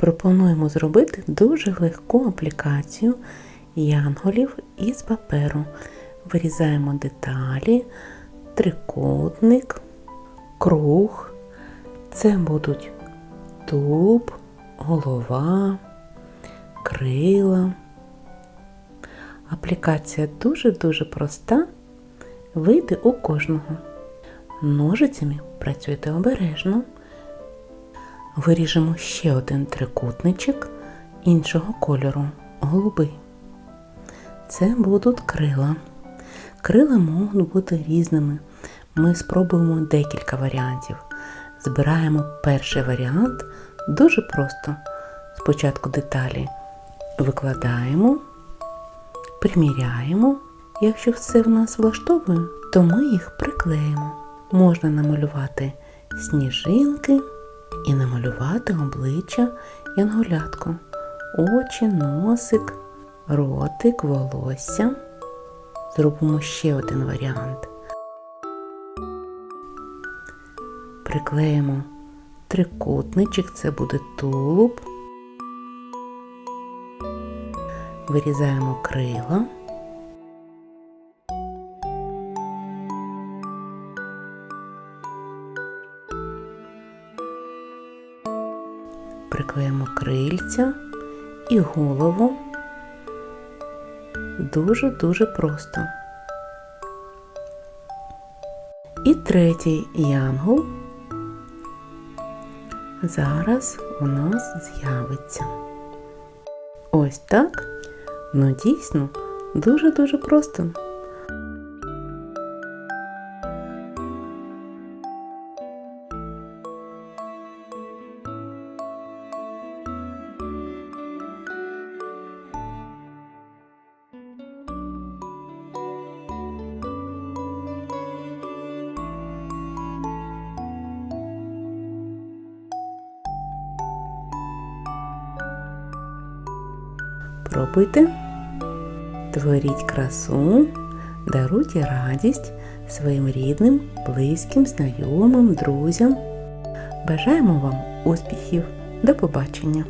Пропонуємо зробити дуже легку аплікацію янголів із паперу. Вирізаємо деталі, трикутник, круг. Це будуть тулуб, голова, крила. Аплікація дуже-дуже проста, вийде у кожного. Ножицями працюйте обережно. Виріжемо ще один трикутничок іншого кольору голубий. Це будуть крила. Крила можуть бути різними. Ми спробуємо декілька варіантів. Збираємо перший варіант дуже просто. Спочатку деталі викладаємо, приміряємо. Якщо все в нас влаштовує, то ми їх приклеїмо. Можна намалювати сніжинки і намалювати обличчя янголятку, очі, носик, ротик, волосся. Зробимо ще один варіант. Приклеїмо трикутничок, це буде тулуб. Вирізаємо крила. Приклеїмо крильця і голову. Дуже-дуже просто. І третій янгол зараз у нас з'явиться. Ось так. Ну дійсно, дуже-дуже просто. Пробуйте, творіть красу, даруйте радість своїм рідним, близьким, знайомим, друзям. Бажаємо вам успіхів! До побачення!